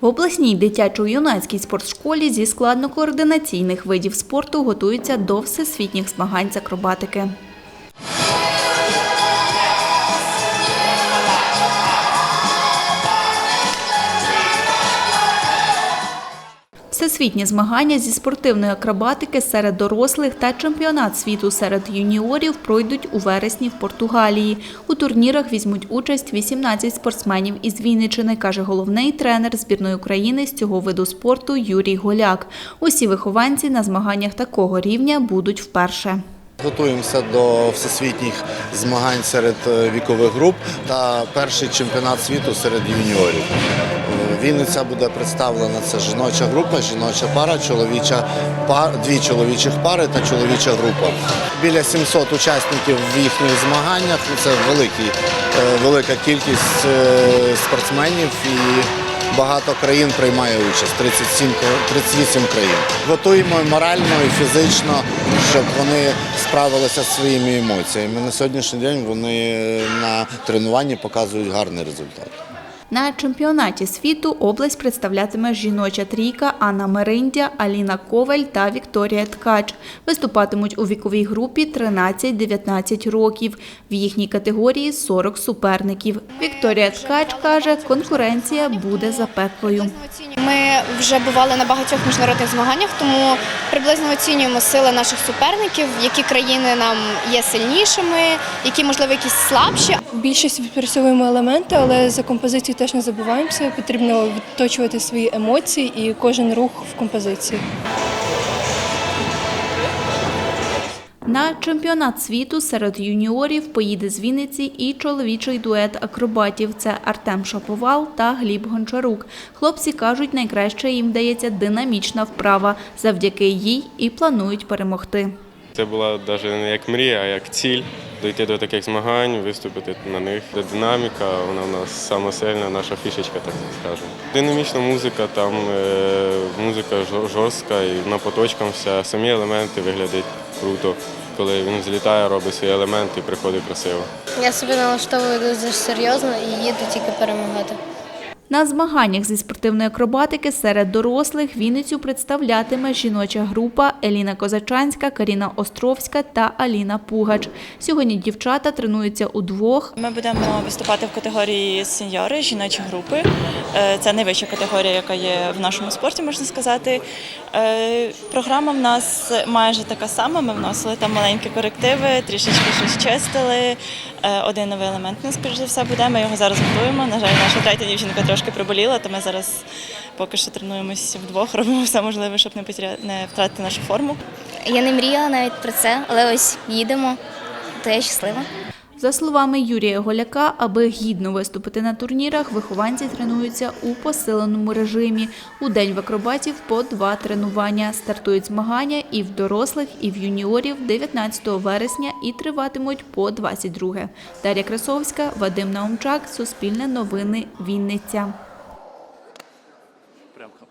В обласній дитячо-юнацькій спортшколі зі складно-координаційних видів спорту готуються до всесвітніх змагань з акробатики. Всесвітні змагання зі спортивної акробатики серед дорослих та чемпіонат світу серед юніорів пройдуть у вересні в Португалії. У турнірах візьмуть участь 18 спортсменів із Вінничини, каже головний тренер збірної України з цього виду спорту Юрій Голяк. Усі вихованці на змаганнях такого рівня будуть вперше. Готуємося до всесвітніх змагань серед е, вікових груп та перший чемпіонат світу серед юніорів. Е, Вінниця буде представлена це жіноча група, жіноча пара, чоловіча пар, дві чоловічих пари та чоловіча група. Біля 700 учасників в їхніх змаганнях. Ну, Це великий, е, велика кількість е, спортсменів і багато країн приймає участь. 37, 38 країн. Готуємо і морально, і фізично, щоб вони справилися зі своїми емоціями. На сьогоднішній день вони на тренуванні показують гарний результат. На чемпіонаті світу область представлятиме жіноча трійка Анна Мериндя, Аліна Коваль та Вікторія Ткач. Виступатимуть у віковій групі 13-19 років. В їхній категорії 40 суперників. Вікторія Ткач каже, конкуренція буде запеклою. Ми вже бували на багатьох міжнародних змаганнях, тому приблизно оцінюємо сили наших суперників, які країни нам є сильнішими, які можливо якісь слабші. Більшість відпрацьовуємо елементи, але за композицію теж не забуваємося. Потрібно відточувати свої емоції і кожен рух в композиції. На чемпіонат світу серед юніорів поїде з Вінниці і чоловічий дует акробатів. Це Артем Шаповал та Гліб Гончарук. Хлопці кажуть, найкраще їм вдається динамічна вправа. Завдяки їй і планують перемогти. Це була навіть не як мрія, а як ціль дойти до таких змагань, виступити на них. Де динаміка, вона в нас сама сильна, наша фішечка, так скажемо. Динамічна музика, там е, музика жорстка і на поточкам вся. Самі елементи виглядають круто. Коли він злітає, робить свої елементи і приходить красиво. Я собі налаштовую дуже серйозно і їду тільки перемагати. На змаганнях зі спортивної акробатики серед дорослих Вінницю представлятиме жіноча група Еліна Козачанська, Каріна Островська та Аліна Пугач. Сьогодні дівчата тренуються удвох. Ми будемо виступати в категорії сеньори, жіночі групи. Е, Це найвища категорія, яка є в нашому спорті, можна сказати. Е, Програма в нас майже така сама. Ми вносили там маленькі корективи, трішечки щось чистили. Е, Один новий елемент у нас, скоріш за все, буде. Ми його зараз готуємо. На жаль, наша третя дівчинка трошки приболіла, то ми зараз поки що тренуємося вдвох, робимо все можливе, щоб не не втратити нашу форму. Я не мріяла навіть про це, але ось їдемо, то я щаслива. За словами Юрія Голяка, аби гідно виступити на турнірах, вихованці тренуються у посиленому режимі. У день в акробатів по два тренування. Стартують змагання і в дорослих, і в юніорів 19 вересня і триватимуть по 22. Дар'я Красовська, Вадим Наумчак, Суспільне новини, Вінниця.